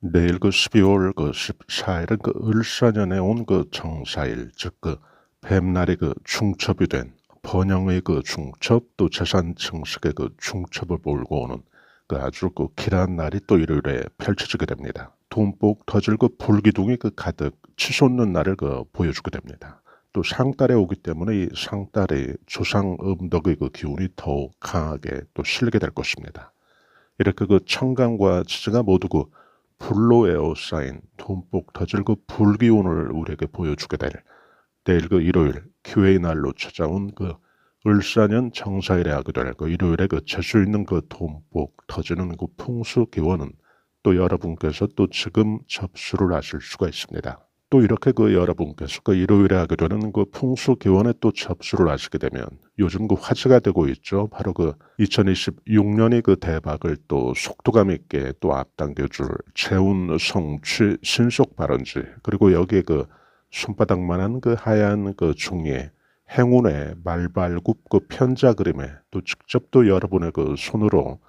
내일 그 12월 그 14일은 그 을사년에 온 그 정사일, 즉 그 뱀날이 그 중첩이 된 번영의 그 중첩 또 재산 증식의 그 중첩을 몰고 오는 그 아주 그 길한 날이 또 일요일에 펼쳐지게 됩니다. 돈복 터질 그 불기둥이 그 가득 치솟는 날을 그 보여주게 됩니다. 또 상달에 오기 때문에 이 상달의 조상 음덕의 그 기운이 더욱 강하게 또 실게 될 것입니다. 이렇게 그 청강과 지지가 모두 그 불로 에 어싸인 돈복 터질 그 불기운을 우리에게 보여주게 될 내일 그 일요일 기회의 날로 찾아온 그 을사년 정사일에 하게 될 그 일요일에 그 재수 있는 그 돈복 터지는 그 풍수 기원은 또 여러분께서 또 지금 접수를 하실 수가 있습니다. 또 이렇게 그 여러분께서 그 일요일에 하게 되는 그 풍수 기원에 또 접수를 하시게 되면 요즘 그 화제가 되고 있죠. 바로 그 2026년이 그 대박을 또 속도감 있게 또 앞당겨줄 재운 성취 신속 발언지 그리고 여기에 그 손바닥만한 그 하얀 그 종이에 행운의 말발굽 그 편자 그림에 또 직접 또 여러분의 그 손으로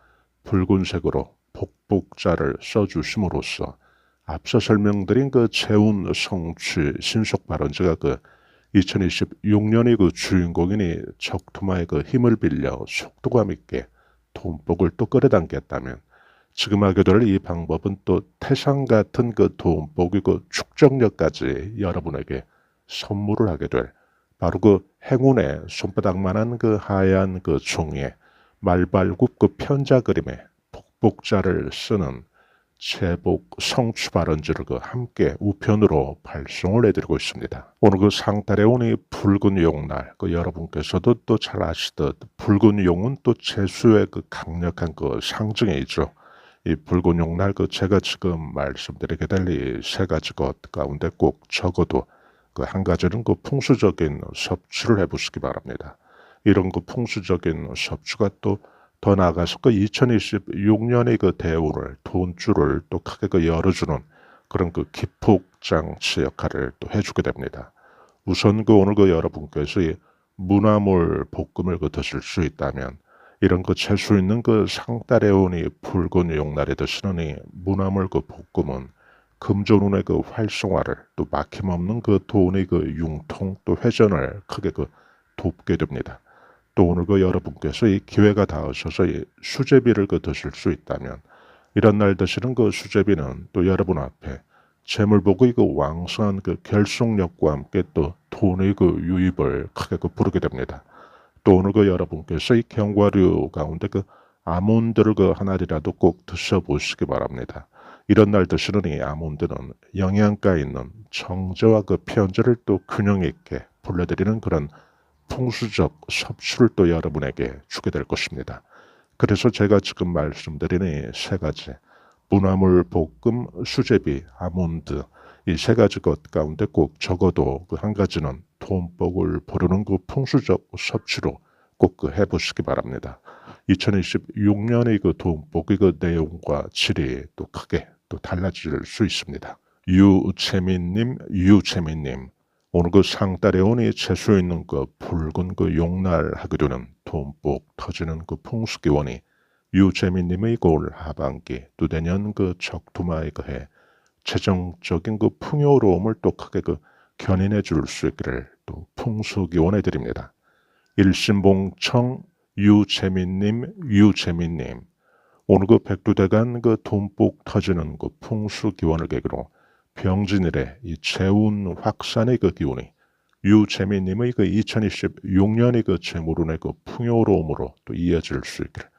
붉은색으로 복복자를 써주심으로써 앞서 설명드린 그 재운 성취 신속 발언제가 그 2026년의 그 주인공이니 적토마의 그 힘을 빌려 속도감 있게 돈복을 또 끌어당겼다면 지금 하게 될 이 방법은 또 태산 같은 그 돈복의 그 축적력까지 여러분에게 선물을 하게 될 바로 그 행운의 손바닥만한 그 하얀 그 종이에 말발굽 그 편자 그림에 복복자를 쓰는 제복 성취 발언지를 그 함께 우편으로 발송을 해드리고 있습니다. 오늘 그 상달에 오니 붉은 용날, 그 여러분께서도 또 잘 아시듯 붉은 용은 또 재수의 그 강력한 그 상징이죠. 이 붉은 용날 그 제가 지금 말씀드리게 될 이 세 가지 것 가운데 꼭 적어도 그 한 가지는 그 풍수적인 섭취를 해보시기 바랍니다. 이런 그 풍수적인 섭취가 또 더 나아가서 그 2026년의 그 대운을 돈줄을 또 크게 그 열어주는 그런 그 기폭장치 역할을 또 해주게 됩니다. 우선 그 오늘 그 여러분께서 이 문화물 볶음을 그 드실 수 있다면 이런 그 재수 있는 그 오니 붉은 용날에 드시는 이 문화물 그 볶음은 금전운의 그 활성화를 또 막힘없는 그 돈의 그 융통 또 회전을 크게 그 돕게 됩니다. 또 오늘 그 여러분께서 이 기회가 닿으셔서 이 수제비를 그 드실 수 있다면 이런 날 드시는 그 수제비는 또 여러분 앞에 재물복의 그 왕성한 그 결속력과 함께 또 돈의 그 유입을 크게 그 부르게 됩니다. 또 오늘 그 여러분께서 이 견과류 가운데 그 아몬드를 그 하나리라도 꼭 드셔보시기 바랍니다. 이런 날 드시는 이 아몬드는 영양가 있는 정제와 그 편제를 또 균형 있게 불러드리는 그런 풍수적 섭취를 또 여러분에게 주게 될 것입니다. 그래서 제가 지금 말씀드리는 이세 가지 문화물 볶음, 수제비, 아몬드 이 세 가지 것 가운데 꼭 적어도 그 한 가지는 돈복을 부르는 그 풍수적 섭취로 꼭 그 해보시기 바랍니다. 2026년의 그 돈복의 그 내용과 질이 또 크게 또 달라질 수 있습니다. 유채민님, 유채민님, 오늘 그 상달에 오니 채수 있는 그 붉은 그 용날 하게 되는 돈복 터지는 그 풍수기원이 유재민님의 올 하반기 또 내년 그 적투마에 그해 최종적인 그 풍요로움을 또 크게 그 견인해 줄 수 있기를 또 풍수기원해 드립니다. 일신봉청 유재민님 유재민님 오늘 그 백두대간 그 돈복 터지는 그 풍수기원을 계기로 병진일의 이 재운 확산의 그 기운이 유재민님의 그 2026년의 그 재물운의 그 풍요로움으로 또 이어질 수 있기를.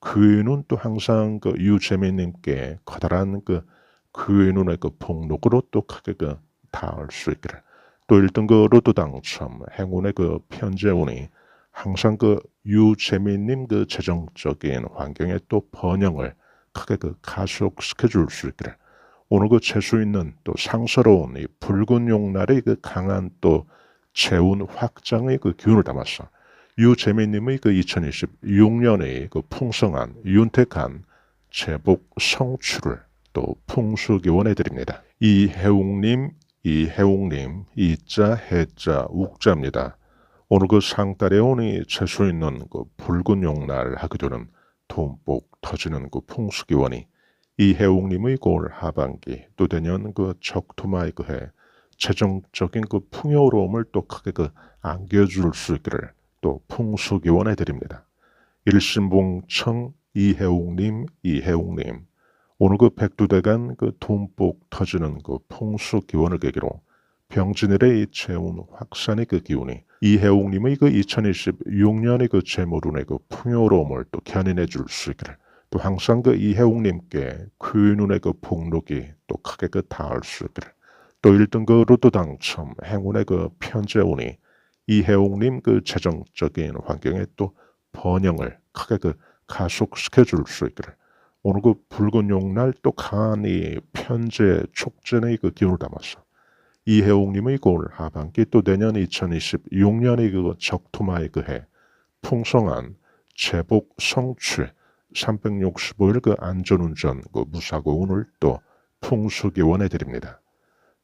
그는 또 항상 그 유재민님께 커다란 그 그의 눈의 그 복록으로 또 크게 그 닿을 수 있기를. 또 1등 그 로또 당첨 행운의 그 편재운이 항상 그 유재민님 그 재정적인 환경에 또 번영을 크게 그 가속시켜 줄 수 있기를 오늘 그 재수 있는 또 상스러운 이 붉은 용날의 그 강한 또 재운 확장의 그 기운을 담았어. 유재민님의 그 2026년의 그 풍성한 윤택한 제복 성취를 또 풍수 기원해 드립니다. 이해웅님, 이해웅님, 이자, 해자, 욱자입니다. 오늘 그 상달에 오니 재수 있는 그 붉은 용날 하게 되는 돈복 터지는 그 풍수 기원이 이해웅님의 올 하반기 또 내년 그 적토마의 그해 재정적인 그 풍요로움을 또 크게 그 안겨줄 수 있기를 또 풍수기원해 드립니다. 일신봉청 이해웅님 이해웅님 오늘 그 백두대간 그 돈복 터지는 그 풍수기원을 계기로 병진일의 이 재운 확산의 그 기운이 이해웅님의 그 2026년의 그 재물운의 그 풍요로움을 또 견인해 줄 수 있기를 또 항상 그 이해웅님께 그 눈의 그 복록이 또 크게 그 닿을 수 있기를. 또 1등 그 로또 당첨 행운의 그 편재운이 이해웅님 그 재정적인 환경에 또 번영을 크게 그 가속시켜 줄 수 있기를. 오늘 그 붉은 용날 또 강한 이 편재 촉진의 그 기운을 담아서 이해웅님의 올 하반기 또 내년 2026년의 그 적토마의 그 해 풍성한 제복 성취 365일 그 안전운전 그 무사고 운을 또 풍수기 원해드립니다.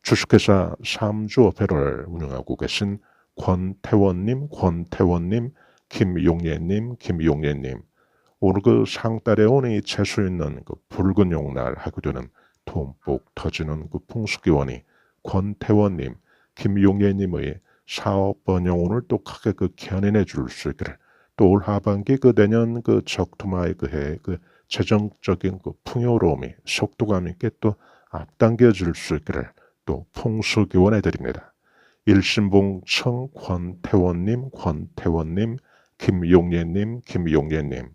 주식회사 삼주어패를 운영하고 계신 권태원님, 권태원님, 김용예님, 김용예님, 오늘 그 상달에 오니 재수 있는 그 붉은 용날 하게 되는 돈복 터지는 그 풍수기원이 권태원님, 김용예님의 사업 번영운을 또 크게 그 견인해 줄 수 있기를 또 올 하반기 그 내년 그 적토마의 그해 그 재정적인 그 풍요로움이 속도감 있게 또 앞당겨 줄 수 있기를 또 풍수 기원해 드립니다. 일신봉청 권태원님, 권태원님, 김용예님, 김용예님.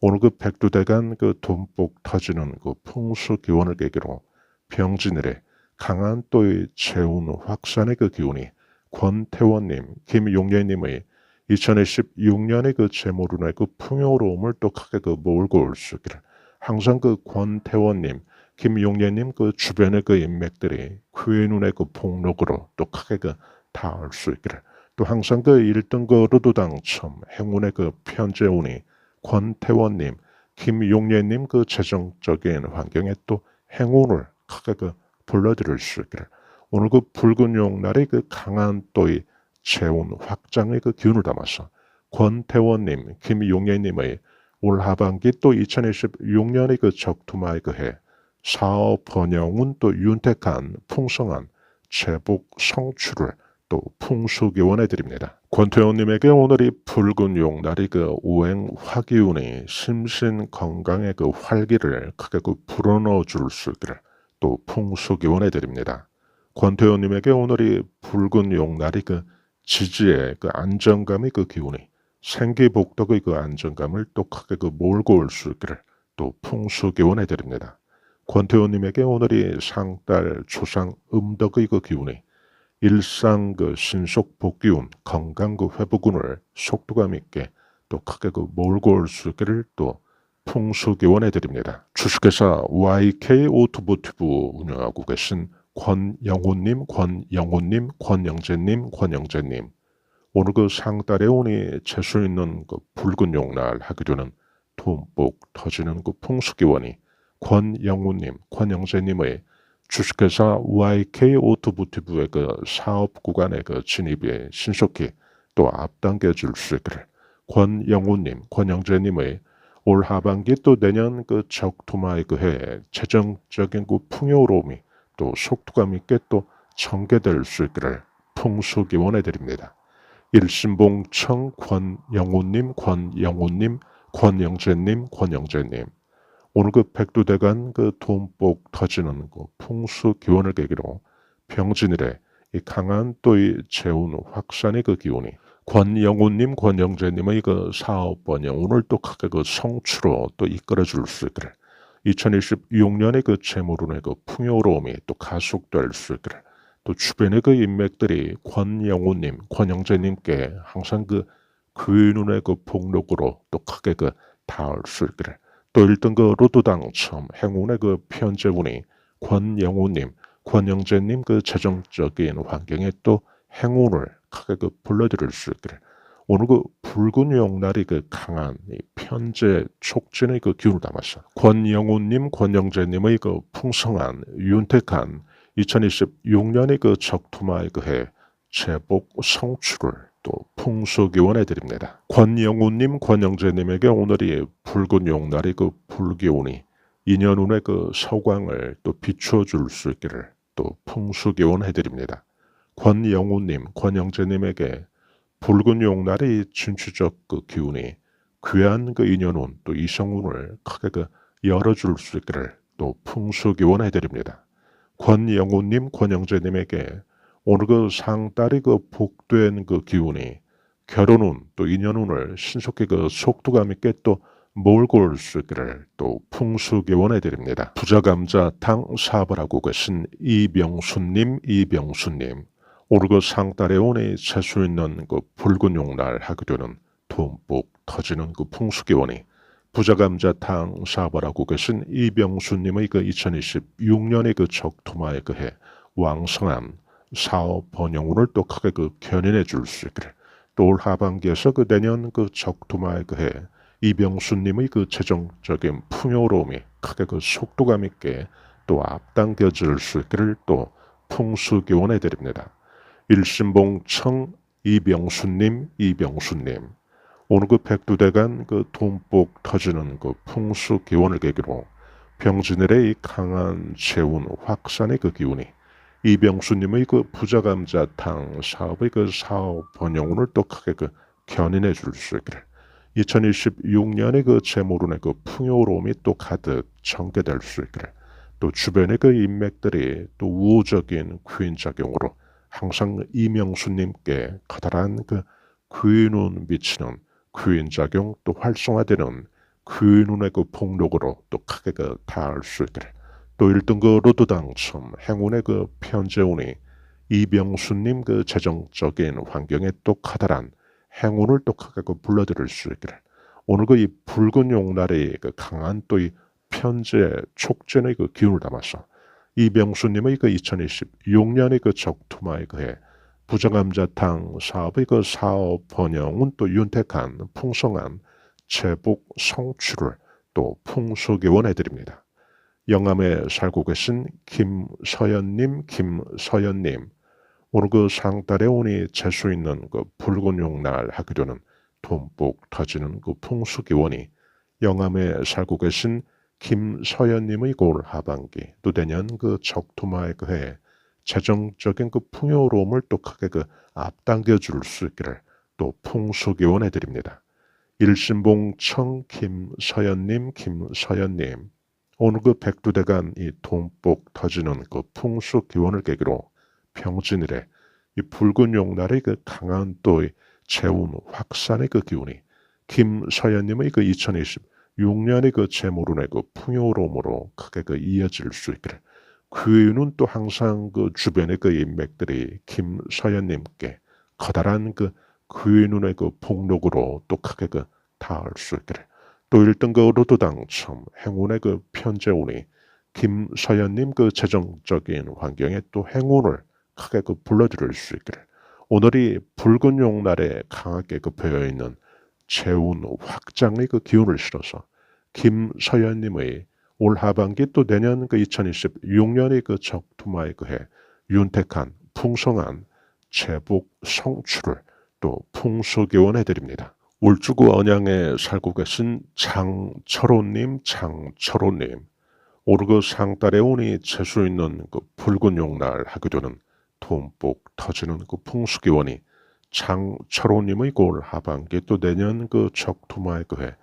오늘 그 백두대간 그 돈복 터지는 그 풍수 기원을 계기로 병진일에 강한 또의 재운 확산의 그 기운이 권태원님, 김용예님의 2026년의 그 재물운의 그 풍요로움을 또 크게 그 몰고 올 수 있기를. 항상 그 권태원님, 김용예님 그 주변의 그 인맥들이 그의 눈의 그 복록으로 또 크게 그 닿을 수 있기를. 또 항상 그 1등 그 로또 당첨 행운의 그 편재운이 권태원님, 김용예님 그 재정적인 환경에 또 행운을 크게 그 불러드릴 수 있기를. 오늘 그 붉은 용날의 그 강한 또이 재운 확장의 그 기운을 담아서 권태원님, 김용예님의 올 하반기 또 2026년의 그 적투마의 그 해 사업 번영은 또 윤택한 풍성한 제복 성취를 또 풍수기 원해드립니다. 권태원님에게 오늘이 붉은 용날이 그 오행 화기운이 심신 건강의 그 활기를 크게 그 불어넣어 줄 수 있기를 또 풍수기 원해드립니다. 권태원님에게 오늘이 붉은 용날이 그 지지의 그 안정감의 그 기운이 생기복덕의 그 안정감을 또 크게 그 몰고 올 수 있기를 또 풍수기 원해 드립니다. 권태호님에게 오늘이 상달 초상 음덕의 그 기운이 일상 그 신속 복기운 건강 그 회복운을 속도감 있게 또 크게 그 몰고 올 수 있기를 또 풍수기 원해 드립니다. 주식회사 YK 오토모티브 운영하고 계신 권영호님, 권영호님, 권영재님, 권영재님. 오늘 그 상달에 오니 재수 있는 그 붉은 용날 하게 되는 돈복 터지는 그 풍수기원이 권영우님, 권영재님의 주식회사 YK 오토모티브의 그 사업 구간의 그 진입에 신속히 또 앞당겨 줄수 있기를 권영우님, 권영재님의 올 하반기 또 내년 그 적토마의 그 해 재정적인 그 풍요로움이 또 속도감 있게 또 전개될 수 있기를 풍수기 원해드립니다. 일신봉청 권영우님, 권영우님, 권영재님, 권영재님. 오늘 그 백두대간 그 돈복 터지는 그 풍수 기원을 계기로 병진일에 이 강한 또 이 재운 확산의 그 기운이 권영우님, 권영재님의 그 사업 번영 오늘 또 크게 그 성취로 또 이끌어 줄 수 있기를 2026년의 그 재물운의 그 풍요로움이 또 가속될 수 있기를. 또 주변의 그 인맥들이 권영우님, 권영재님께 항상 그 그눈의 그 복록으로 또 크게 그 닿을 수 있기를. 또 1등 그 로또 당첨 행운의 그 편재운이 권영우님, 권영재님 그 재정적인 환경에 또 행운을 크게 그 불러드릴 수 있기를 오늘 그 붉은 용날이 그 강한 이 편재 촉진의 그 기운을 담아서 권영우님, 권영재님의 그 풍성한 윤택한 2026년의 그 적토마의 그해 제복 성취를 또 풍수기 원해 드립니다. 권영우님, 권영재님에게 오늘이 붉은 용날이 그 불기운이 인연운의 그 서광을 또 비추어 줄 수 있기를 또 풍수기원해 드립니다. 권영우님, 권영재님에게 붉은 용날의 진취적 그 기운이 귀한 그 인연운 또 이성운을 크게 그 열어줄 수 있기를 또 풍수 기원해 드립니다. 권영우님, 권영재님에게 오늘 그 상달이 그 복된 그 기운이 결혼운 또 인연운을 신속히 그 속도감 있게 또 몰고 올 수 있기를 또 풍수 기원해 드립니다. 부자감자탕 사업을 하고 계신 이병수님, 이병수님. 그 상달에 오니 재수 있는 그 붉은 용날 하게 되는 돈복 터지는 그 풍수기원이 부자감자탕 사업을 하고 계신 이병수님의 그 2026년의 그 적토마에 그해 왕성한 사업 번영운을 또 크게 그 견인해 줄 수 있기를 또 올 하반기에서 그 내년 그 적토마에 그해 이병수님의 그 재정적인 풍요로움이 크게 그 속도감 있게 또 앞당겨질 수 있기를 또 풍수기원해 드립니다. 일신봉 청 이병수님, 이병수님. 오늘 그 백두대간 그 돈복 터지는 그 풍수 기원을 계기로 병진일의 이 강한 재운 확산의 그 기운이 이병수님의 그 부자감자탕 사업의 그 사업 번영운을 또 크게 그 견인해 줄 수 있기를 2026년에 그 재물운의 그 풍요로움이 또 가득 전개될 수 있기를 또 주변의 그 인맥들이 또 우호적인 귀인작용으로 항상 이명수님께 커다란 그 귀인운 미치는 귀인작용 또 활성화되는 귀인운의 그 폭력으로 또 크게 그 닿을 수 있기를. 또 1등 그 로또 당첨 행운의 그 편재운이 이병수님 그 재정적인 환경에 또 커다란 행운을 또 크게 그 불러들일 수 있기를. 오늘 그 이 붉은 용날의 그 강한 또 이 편재 촉진의 그 기운을 담아서 이병수님의 그 2026년의 그 적투마의 그해 부정감자탕 사업의 그 사업 번영은 또 윤택한 풍성한 제복 성취를 또 풍수기원해 드립니다. 영암에 살고 계신 김서연님, 김서연님, 오늘 그 상달에 오니 재수 있는 그 붉은 용날 하게 되는 돈복 터지는 그 풍수기원이 영암에 살고 계신 김서연님의 올 하반기 또 내년 그 적토마의 그해 재정적인 그 풍요로움을 또 크게 그 앞당겨 줄 수 있기를 또 풍수기원해 드립니다. 일신봉청 김서연님, 김서연님 오늘 그 백두대간 이 돈복 터지는 그 풍수기원을 계기로 평진일에 이 붉은 용날의 그 강한 또의 재운 확산의 그 기운이 김서연님의 그 2026년의 그 재물운의 그 풍요로움으로 크게 그 이어질 수 있기를. 그이유는 또 항상 그 주변의 그 인맥들이 김서연님께 커다란 그 그이눈의 그 폭력으로 또 크게 그 닿을 수 있기를. 또 1등 그 로또 당첨 행운의 그 편재운이 김서연님 그 재정적인 환경에 또 행운을 크게 그 불러들일 수 있기를. 오늘이 붉은 용날에 강하게 그 배어 있는 재운 확장의 그 기운을 실어서 김서연님의 올 하반기 또 내년 그 2026년의 그 적투마에 그해 윤택한 풍성한 제복 성취를 또 풍수기원해 드립니다. 울주구 언양에 살고 계신 장철호님, 장철호님, 오르 그 상달에 오니 재수 있는 그 붉은 용날 하게 되는 돈복 터지는 그 풍수기원이 장 철호님의 골 하반기 또 내년 그 적투마에 그해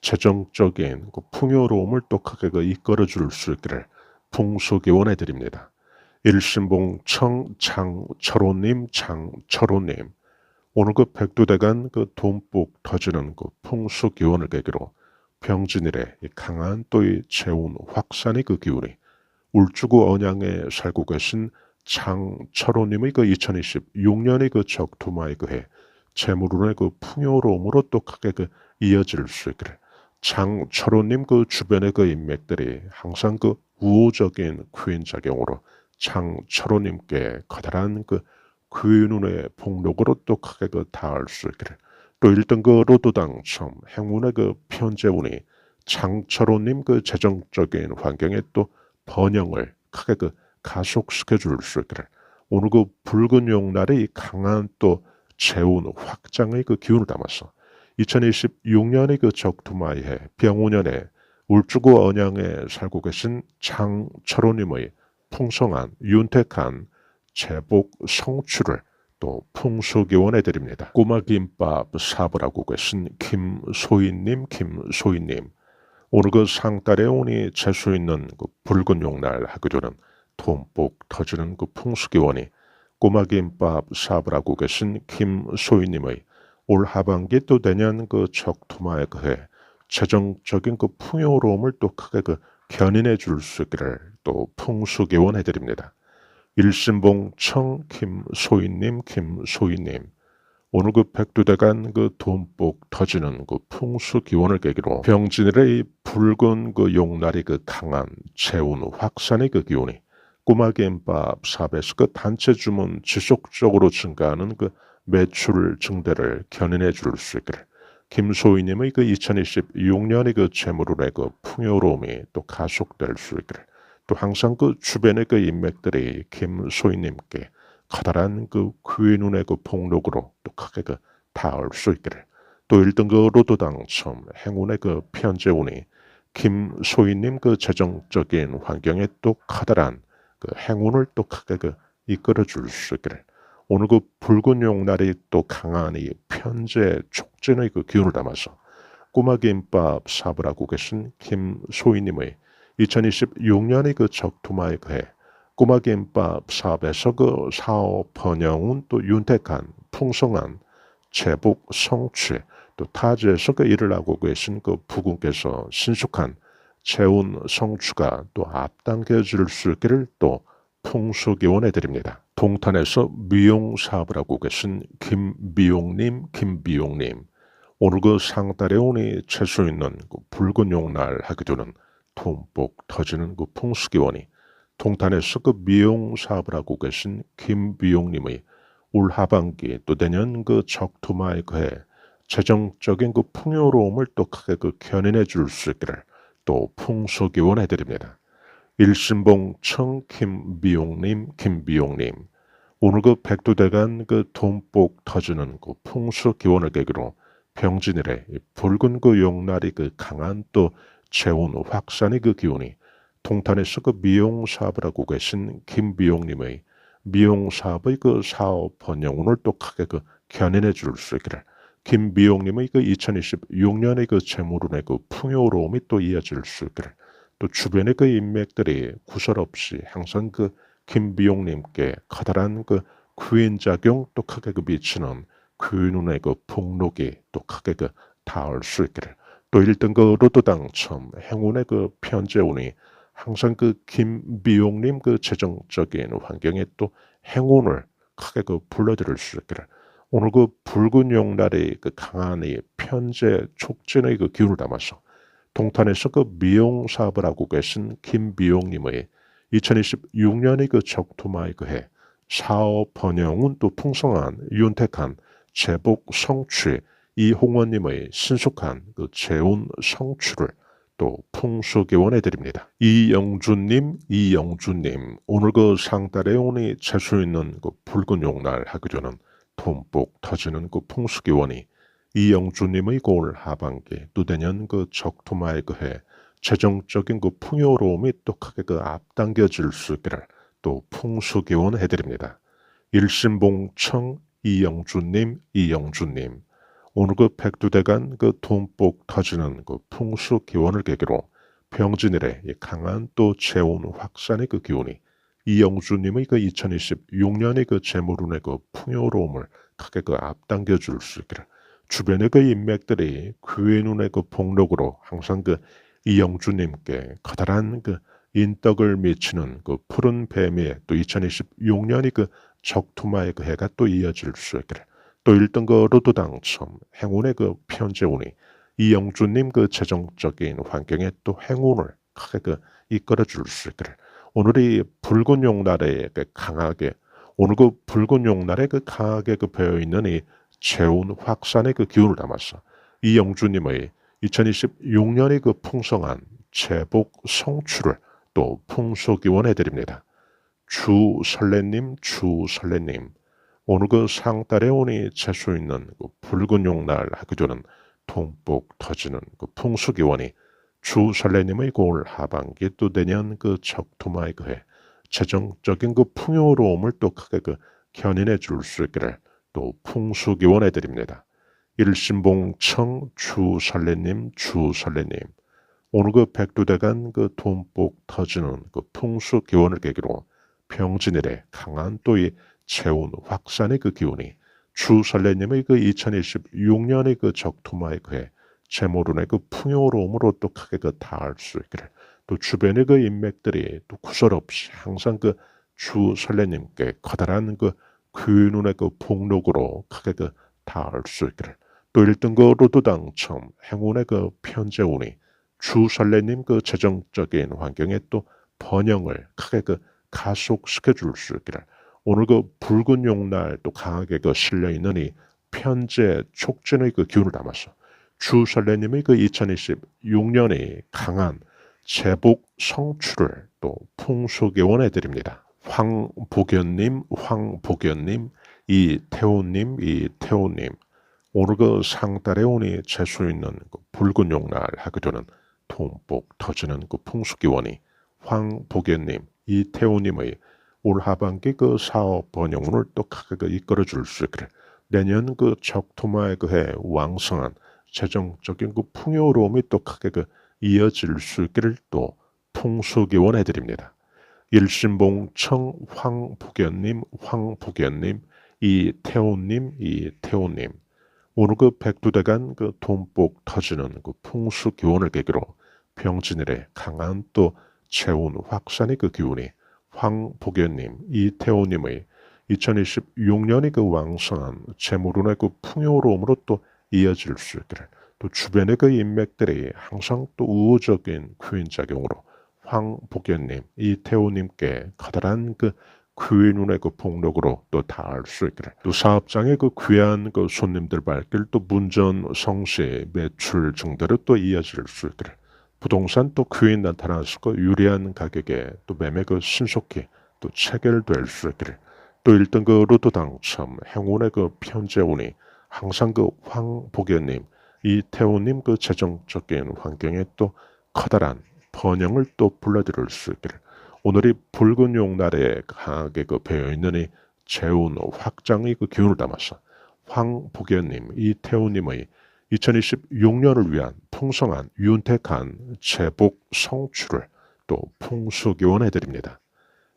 재정적인 그 풍요로움을 또 크게 그 이끌어 줄 수 있기를 풍수기원해 드립니다. 일신봉 청 장철호님 장철호님 오늘 그 백두대간 그 돈복 터지는 그 풍수기원을 계기로 병진일에 강한 또 이 재운 확산의 그 기운이 울주구 언양에 살고 계신 장철호님의 그 2026년의 그 적투마의 그해 재물운의 그 풍요로움으로 또 크게 그 이어질 수 있기를. 장철호님 그 주변의 그 인맥들이 항상 그 우호적인 귀인 작용으로 장철호님께 커다란 그 귀인운의 복록으로 또 크게 그 닿을 수 있기를. 또 1등 그 로또 당첨 행운의 그 편재운이 장철호님 그 재정적인 환경에 또 번영을 크게 그 가속시켜 줄 수 있기를 오늘 그 붉은 용날의 강한 또 재운 확장의 그 기운을 담아서 2026년의 그 적투마이해 병오년에 울주구 언양에 살고 계신 장철호님의 풍성한 윤택한 제복 성취를 또 풍수기원해 드립니다. 꼬마 김밥 사업을 하고 계신 김소희님, 김소희님. 오늘 그 상달에 오니 재수 있는 그 붉은 용날 하게 되는 돈복 터지는 그 풍수기원이 꼬마 김밥 사업을 하고 계신 김소희님의 올 하반기 또 내년 그 적토마에 그해 재정적인 그 풍요로움을 또 크게 그 견인해 줄 수 있기를 또 풍수기원해 드립니다. 일신봉 청 김소희님 김소희님 오늘 그 백두대간 그 돈복 터지는 그 풍수 기원을 계기로 병진일의 붉은 그 용날이 그 강한 재운 확산의 그 기운이 꼬마김밥 사업에서 그 단체 주문 지속적으로 증가하는 그 매출 증대를 견인해 줄 수 있기를. 김소희님의 그 2026년의 그 재물운의 그 풍요로움이 또 가속될 수 있기를. 또 항상 그 주변의 그 인맥들이 김소희님께 커다란 그 귀눈의 그 폭록으로 또 크게 그 닿을 수 있기를. 또 1등 그 로또 당첨 행운의 그 편재운이 김소희님 그 재정적인 환경에 또 커다란 그 행운을 또 크게 그 이끌어 줄 수 있기를. 오늘 그 붉은 용날이 또 강한 이 편재 촉진의 그 기운을 담아서 꼬마김밥 하고 계신 김소희님의 2026년의 그 적토마에 그해 꼬마김밥 사업에서 그 사업 번영은 또 윤택한 풍성한 제복 성취 또 타지에서 그 일을 하고 계신 그 부군께서 신속한 재운 성취가 또 앞당겨질 수 있기를 또 풍수 기원해 드립니다. 동탄에서 미용 사업을 하고 계신 김미용님, 김미용님. 오늘 그 상달에 오니 채수 있는 그 붉은 용날 하게 되는 돈복 터지는 그 풍수 기원이 동탄에서 그 미용 사업을 하고 계신 김미용님의 올 하반기 또 내년 그 적토마에 그해 재정적인 그 풍요로움을 또 크게 그 견인해 줄 수 있기를 또 풍수기원 해 드립니다. 일신봉 청 김미용님, 김미용님. 오늘 그 백두대간 그 돈복 터지는 그 풍수기원을 계기로 병진일에 붉은 그 용날이 그 강한 또 재운 확산의 그 기운이 동탄에서 그 미용 사업을 하고 계신 김미용님의 미용 사업의 그 사업 번영운을 또 크게 그 견인해 줄 수 있기를 김미용님의 그 2026년의 그 재물운의 그 풍요로움이 또 이어질 수 있기를. 또 주변의 그 인맥들이 구설 없이 항상 그 김미용님께 커다란 그 구인작용 또 크게 그 미치는 그눈의 그 폭록이 또 크게 그 닿을 수 있기를. 또 1등 그 로또 당첨 행운의 그 편재운이 항상 그 김비용님 그 재정적인 환경에 또 행운을 크게 그 불러들일 수 있기를 오늘 그 붉은 용날의 그 강한 이 편재 촉진의 그 기운을 담아서 동탄에서 그 미용 사업을 하고 계신 김비용님의 2026년의 그 적토마의 그해 사업 번영은 또 풍성한 윤택한 제복 성취 이홍원님의 신속한 그 재운 성취를 또 풍수기원해 드립니다. 이영준님, 이영준님, 오늘 그 상달에 오니 재수 있는 그 붉은 용날 하기 전은 돈복 터지는 그 풍수기원이 이영준님의 고올 하반기 또 내년 그 적토마에 그해 재정적인 그 풍요로움이 또 크게 그 앞당겨질 수 있기를 또 풍수기원 해드립니다. 일신봉청 이영준님, 이영준님, 오늘 그 백두대간 그 돈복 터지는 그 풍수 기원을 계기로 병진일의 강한 또 재운 확산의 그 기운이 이영주님의 그 2026년의 그 재물운의 그 풍요로움을 크게 그 앞당겨 줄 수 있기를. 주변의 그 인맥들이 그의 눈의 그 복록으로 항상 그 이영주님께 커다란 그 인덕을 미치는 그 푸른 뱀의 또 2026년이 그 적투마의 그 해가 또 이어질 수 있기를. 또 1등 그 로또 당첨 행운의 그 편재운이 이영주님 그 재정적인 환경에 또 행운을 크게 그 이끌어 줄 수 있기를 오늘이 붉은 용날에 그 강하게 오늘 그 붉은 용날에 그 강하게 그 배어 있는 이 재운 확산의 그 기운을 담아서 이영주님의 2026년의 그 풍성한 제복 성취를 또 풍속기원해 드립니다. 주 설레님, 주 설레님, 오늘 그 상달에 오니 채수 있는 그 붉은 용날 하기 전은 통복 터지는 그 풍수기원이 주 설레님의 올 하반기 또 내년 그 적토마의 그해 재정적인 그 풍요로움을 또 크게 그 견인해 줄 수 있기를 또 풍수 기원해 드립니다. 일신봉청 주설레님 주설레님 오늘 그 백두대간 그 돈복 터지는 그 풍수 기원을 계기로 병진일에 강한 또이 재운 확산의 그 기운이 주설레님의 그 2026년의 그 적토마의 그해 재물운의 그 풍요로움으로 또 크게 그 닿을 수 있기를. 또 주변의 그 인맥들이 또 구설없이 항상 그 주 설레님께 커다란 그 귀눈의 그 복록으로 크게 그 닿을 수 있기를. 또 1등 그 로또 당첨 행운의 그 편재운이 주 설레님 그 재정적인 환경에 또 번영을 크게 그 가속시켜 줄 수 있기를. 오늘 그 붉은 용날 또 강하게 그 실려 있는 이 편재 촉진의 그 기운을 담아서 주 설레님의 그 2026년의 강한 제복 성취를 또 풍속에 원해드립니다. 황복연님, 황복연님, 이태호님, 이태호님, 오늘 그 상달에 오니 재수 있는 그 붉은 용날 하게 되는 돈복 터지는 그 풍수기원이 황복연님, 이태호님의 올 하반기 그 사업 번영운을 또 크게 그 이끌어 줄 수 있기를 내년 그 적토마에 그해 왕성한 재정적인 그 풍요로움이 또 크게 그 이어질 수 있기를 또 풍수기원 해 드립니다. 일신봉청 황복연님, 황복연님, 이태호님, 이태호님, 오늘 그 백두대간 그 돈복 터지는 그 풍수 기원을 계기로 병진일에 강한 또 재운 확산의 그 기운이 황복연님, 이태호님의 2026년의 그 왕성한 재물운의 그 풍요로움으로 또 이어질 수 있기를. 또 주변의 그 인맥들이 항상 또 우호적인 귀인작용으로 황복연님, 이태호님께 커다란 그 귀인운의 그 복록으로 또 닿을 수 있기를. 또 사업장의 그 귀한 그 손님들 발길 또 문전 성시 매출 증대로 또 이어질 수 있기를. 부동산 또 귀인 나타나서 그 유리한 가격에 또 매매 그 신속히 또 체결될 수 있기를. 또 1등 그 로또 당첨 행운의 그 편재운이 항상 그 황복연님 이태호님 그 재정적인 환경에 또 커다란 번영을 또 불러들일 수 있기를 오늘이 붉은 용날에 강하게 그 배어 있는 이 재운 확장의 그 기운을 담아서 황복연님 이태호님의 2026년을 위한 풍성한 윤택한 제복 성취를 또 풍수 기원해 드립니다.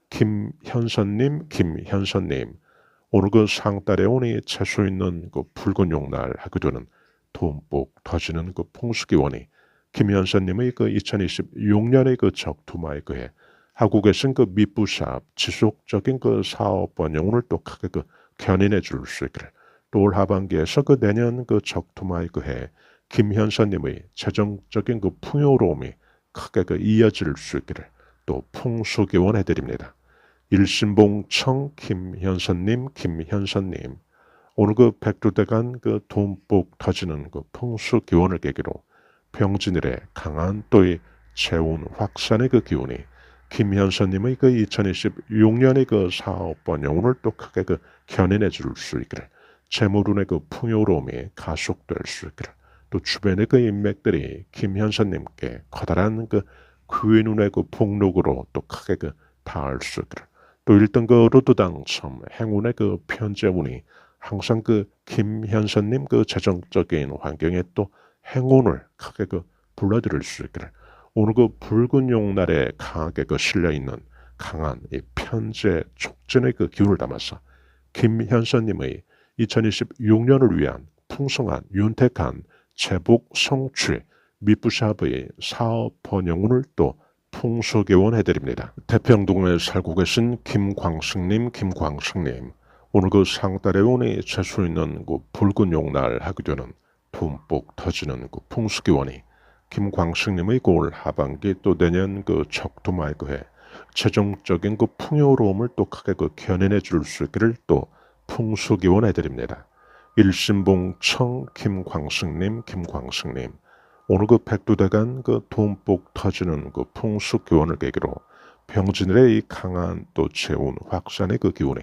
김현선님, 김현선님, 오늘 그 상달에 오니 채수 있는 그 붉은 용날 하게 되는 돈복 터지는 그 풍수기원이 김현선님의 그 2026년의 그 적투마에 그해 하고 계신 그 밑부사업 지속적인 그 사업 번영을 또 크게 그 견인해 줄 수 있기를 또올 하반기에서 그 내년 그 적투마에 그해 김현선님의 재정적인 그 풍요로움이 크게 그 이어질 수 있기를 또 풍수기원해 드립니다. 일신봉청 김현선님, 김현선님. 오늘 그 백두대간 그 돈복 터지는 그 풍수 기원을 계기로 병진일의 강한 또의 재운 확산의 그 기운이 김현선님의 그 2026년의 그 사업 번영운을 또 크게 그 견인해 줄 수 있기를 재물운의 그 풍요로움이 가속될 수 있기를 또 주변의 그 인맥들이 김현선님께 커다란 그 귀인운의 그 복록으로 또 크게 그 닿을 수 있기를 또 1등 그 로또 당첨 행운의 그 편재운이 항상 그 김현선님 그 재정적인 환경에 또 행운을 크게 그 불러들일 수 있기를 오늘 그 붉은 용날에 강하게 그 실려 있는 강한 이 편재 촉진의 그 기운을 담아서 김현선님의 2026년을 위한 풍성한 윤택한 제복 성취 미부샵의 사업 번영운을 또 풍수개원 해드립니다. 태평동에 살고 계신 김광승님, 김광승님. 오늘 그 상달에 오니 재수 있는 그 붉은 용날 하게 되는 듬뿍 터지는 그 풍수기원이 김광승님의 올 하반기 또 내년 그 적토마의 그해 최종적인 그 풍요로움을 또 크게 그 견인해 줄 수 있기를 또 풍수기원 해드립니다. 일신봉청 김광승님, 김광승님. 오늘 그 백두대간 그 돈복 터지는 그 풍수 기원을 계기로 병진일의 이 강한 또 재운 확산의 그 기운이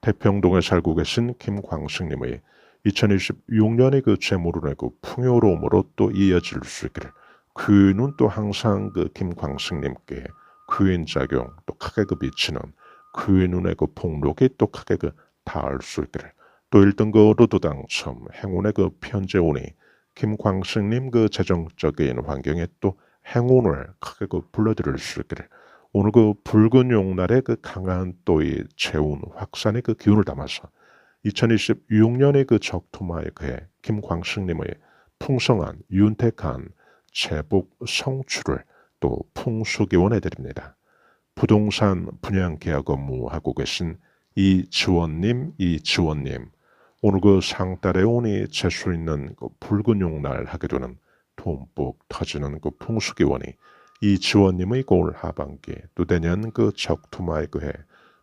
태평동에 살고 계신 김광승님의 2026년의 그 재물운의 그 풍요로움으로 또 이어질 수 있기를 귀는 또 항상 그 김광석님께 귀인 작용 또 크게 그 비치는 귀 눈의 그 폭록이 또 크게 그 닿을 수 있기를 또 1등 그 로또 당첨 행운의 그 오니 김광석님 그 재정적인 환경에 또 행운을 크게 그 불러들일 수 있기를 오늘 그 붉은 용날의 그 강한 또 이 재운 확산의 그 기운을 담아서 2026년의 그 적토마에 그해 김광석님의 풍성한 윤택한 제복 성취를 또 풍수기원해 드립니다. 부동산 분양 계약 업무하고 계신 이지원님, 이지원님, 오늘 그 상달에 오니 재수 있는 그 붉은 용날 하게 되는 돈복 터지는 그 풍수기원이 이 지원님의 그올 하반기 또 내년 그 적토마에 그해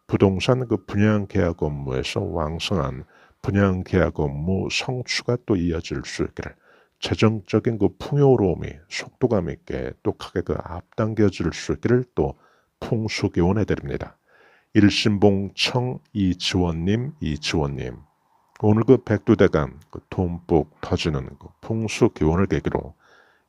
부동산 그 분양 계약 업무에서 왕성한 분양 계약 업무 성취가 또 이어질 수 있기를 재정적인 그 풍요로움이 속도감 있게 또 크게 그 앞당겨질 수 있기를 또 풍수기원해 드립니다. 일신봉청 이지원님 이지원님 오늘 그 백두대간 그 돈복 터지는 그 풍수 기원을 계기로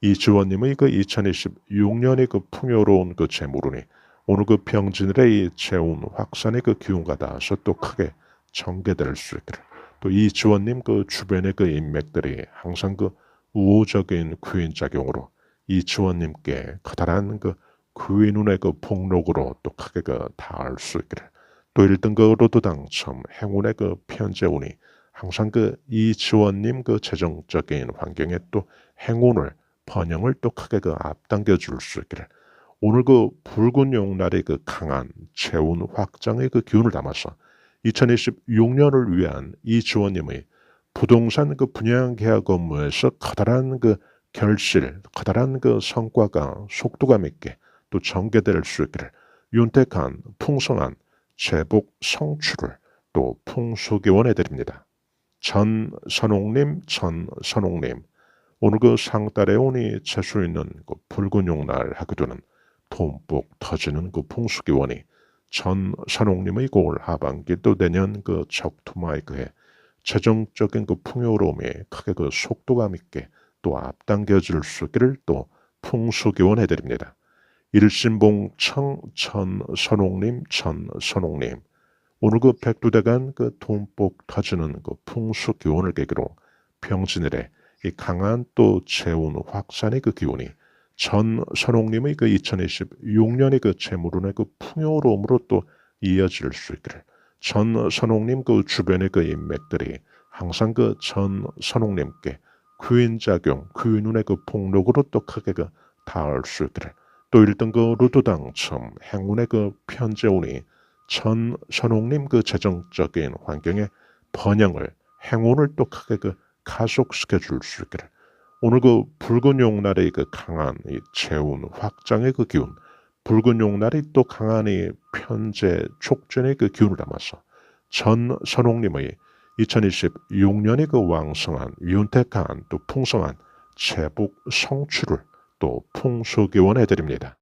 이지원님의 그 2026년의 그 풍요로운 그 재물운이 오늘 그 병진들의 이 재운 확산의 그 기운과 닿아서 또 크게 전개될 수 있기를. 또 이지원님 그 주변의 그 인맥들이 항상 그 우호적인 귀인 작용으로 이지원님께 커다란 그 귀인운의 그 폭록으로 또 크게 그 닿을 수 있기를. 또 1등 그 당첨 행운의 그 편재운이 항상 그 이지원님 그 재정적인 환경에 또 행운을 번영을 또 크게 그 앞당겨 줄 수 있기를 오늘 그 붉은 용날의 그 강한 재운 확장의 그 기운을 담아서 2026년을 위한 이지원님의 부동산 그 분양 계약 업무에서 커다란 그 결실, 커다란 그 성과가 속도감 있게 또 전개될 수 있기를 윤택한 풍성한 제복 성취를 또 풍수기원해 드립니다. 전선홍님, 전선홍님, 오늘 그 상달에 오니 재수 있는 그 붉은 용날 하게 되는 돈복 터지는 그 풍수기원이 전선홍님의 그올 하반기 또 내년 그 그해 재정적인 그 풍요로움이 크게 그 속도감 있게 또 앞당겨질 수 있기를 또 풍수기원해 드립니다. 일신봉 청천 선홍님 천 선홍님 오늘 그 백두대간 그 돈복 터지는 그 풍수 기운을 계기로 병진일의 이 강한 또 재운 확산의 그 기운이 전 선홍님의 그 2026년의 그 재물운의 그 풍요로움으로 또 이어질 수 있기를 전 선홍님 그 주변의 그 인맥들이 항상 그 전 선홍님께 귀인작용, 귀인운의 그 폭력으로 또 크게 그 닿을 수 있기를 또 1등 그 로또 당첨 행운의 그 편재운이 전 선홍님 그 재정적인 환경의 번영을 행운을 또 크게 그 가속시켜 줄 수 있기를 오늘 그 붉은 용날의 그 강한 이 재운 확장의 그 기운 붉은 용날이 또 강한 이 편재 촉전의 그 기운을 담아서 전 선홍님의 2026년의 그 왕성한 윤택한 또 풍성한 제복 성취를 또 풍수기원해 드립니다.